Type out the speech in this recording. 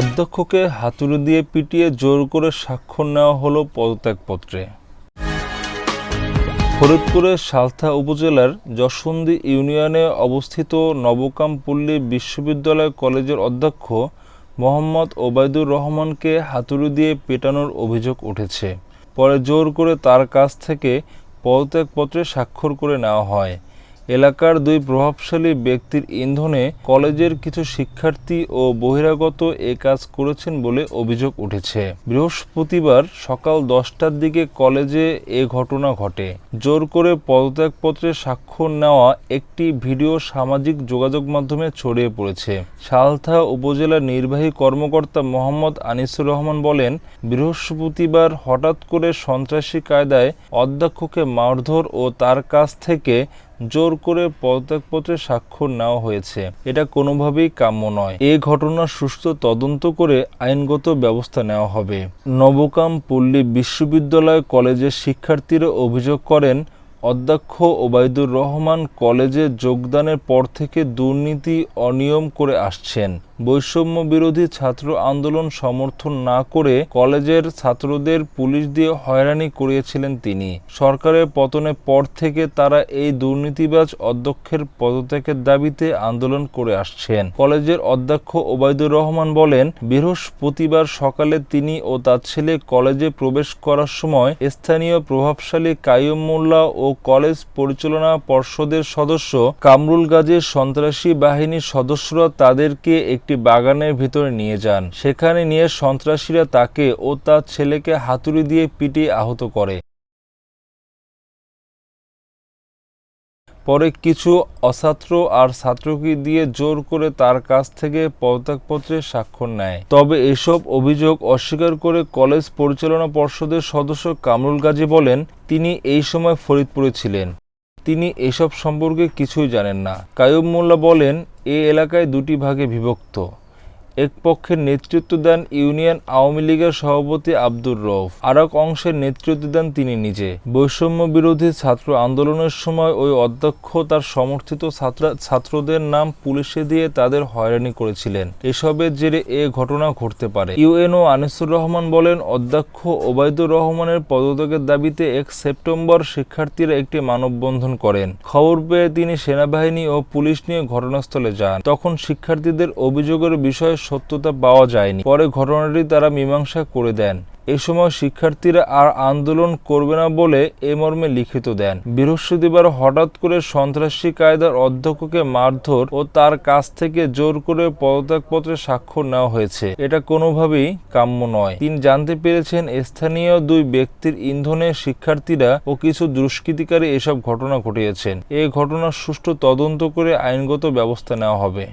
অধ্যক্ষকে হাতুড়ি দিয়ে পিটিয়ে জোর করে স্বাক্ষর নেওয়া হলো পদত্যাগপত্রে। ফরিদপুরের সালথা উপজেলার যশবন্দি ইউনিয়নে অবস্থিত নবকামপল্লী বিশ্ববিদ্যালয় কলেজের অধ্যক্ষ মোহাম্মদ ওবায়দুর রহমানকে হাতুড়ি দিয়ে পেটানোর অভিযোগ উঠেছে। পরে জোর করে তার কাছ থেকে পদত্যাগপত্রে স্বাক্ষর করে নেওয়া হয়। এলাকার দুই প্রভাবশালী ব্যক্তির ইন্ধনে কলেজের কিছু শিক্ষার্থী ও বহিরাগত এ কাজ করেছেন বলে অভিযোগ উঠেছে। বৃহস্পতিবার সকাল দশটার দিকে কলেজে এ ঘটনা ঘটে। জোর করে পদত্যাগপত্রে স্বাক্ষর নেওয়া একটি ভিডিও সামাজিক যোগাযোগ মাধ্যমে ছড়িয়ে পড়েছে। সালথা উপজেলার নির্বাহী কর্মকর্তা মোহাম্মদ আনিসুর রহমান বলেন, বৃহস্পতিবার হঠাৎ করে সন্ত্রাসী কায়দায় অধ্যক্ষকে মারধর ও তার কাছ থেকে জোর করে পদত্যাগপত্রে স্বাক্ষর নেওয়া হয়েছে। এটা কোনোভাবেই কাম্য নয়। এ ঘটনার সুস্থ তদন্ত করে আইনগত ব্যবস্থা নেওয়া হবে। নবকাম পল্লী বিশ্ববিদ্যালয় কলেজের শিক্ষার্থীরা অভিযোগ করেন, অধ্যক্ষ ওবায়দুর রহমান কলেজে যোগদানের পর থেকে দুর্নীতি অনিয়ম করে আসছেন। বৈষম্য বিরোধী ছাত্র আন্দোলন সমর্থন না করে কলেজের ছাত্রদের পুলিশ দিয়ে হয়রানি করিয়েছিলেন তিনি। সরকারের পতনের পর থেকে তারা এই দুর্নীতিবাজ অধ্যক্ষের পদত্যাগের দাবিতে আন্দোলন করে আসছেন। কলেজের অধ্যক্ষ ওবায়দুর রহমান বলেন, বৃহস্পতিবার সকালে তিনি ও তার ছেলে কলেজে প্রবেশ করার সময় স্থানীয় প্রভাবশালী কাইয়ুম মোল্লা ও কলেজ পরিচালনা পর্ষদের সদস্য কামরুল গাজীর সন্ত্রাসী বাহিনীর সদস্যরা তাদেরকে একটি বাগানের ভিতরে নিয়ে যান। সেখানে নিয়ে সন্ত্রাসীরা তাকে ও তার ছেলেকে হাতুড়ি দিয়ে পিটিয়ে আহত করে। পরে কিছু অছাত্র আর ছাত্রকে দিয়ে জোর করে তার কাছ থেকে পদত্যাগপত্রে স্বাক্ষর নেয়। তবে এসব অভিযোগ অস্বীকার করে কলেজ পরিচালনা পর্ষদের সদস্য কামরুল গাজী বলেন, তিনি এই সময় ফরিদপুরে ছিলেন। তিনি এসব সম্পর্কে কিছুই জানেন না। কায়ুম মোল্লা বলেন এ এলাকায় দুটি ভাগে বিভক্ত। এক পক্ষের নেতৃত্ব দেন ইউনিয়ন আওয়ামী লীগের সভাপতি আব্দুর রৌফ আর এক অংশের নেতৃত্ব দেন তিনি নিজে। বৈষম্য বিরোধী ছাত্র আন্দোলনের সময় ওই অধ্যক্ষ তার সমর্থিত ছাত্র ছাত্রদের নাম পুলিশে দিয়ে তাদের হয়রানি করেছিলেন। এসবের জেরে এ ঘটনা ঘটতে পারে। ইউএনও আনিসুর রহমান বলেন, অধ্যক্ষ ওবায়দুর রহমানের পদত্যাগের দাবিতে এক সেপ্টেম্বর শিক্ষার্থীরা একটি মানববন্ধন করেন। খবর পেয়ে তিনি সেনাবাহিনী ও পুলিশ নিয়ে ঘটনাস্থলে যান। তখন শিক্ষার্থীদের অভিযোগের বিষয়ে সত্যতা পাওয়া যায়নি। পরে ঘটনাটি তারা মীমাংসা করে দেন। এ সময় শিক্ষার্থীরা আর আন্দোলন করবে না বলে এ মর্মে লিখিত দেন। বৃহস্পতিবার হঠাৎ করে সন্ত্রাসী কায়দার অধ্যক্ষকে মারধর ও তার কাছ থেকে জোর করে পদত্যাগপত্রে স্বাক্ষর নেওয়া হয়েছে। এটা কোনোভাবেই কাম্য নয়। তিনি জানতে পেরেছেন স্থানীয় দুই ব্যক্তির ইন্ধনে শিক্ষার্থীরা ও কিছু দুষ্কৃতিকারী এসব ঘটনা ঘটিয়েছেন। এ ঘটনার সুষ্ঠু তদন্ত করে আইনগত ব্যবস্থা নেওয়া হবে।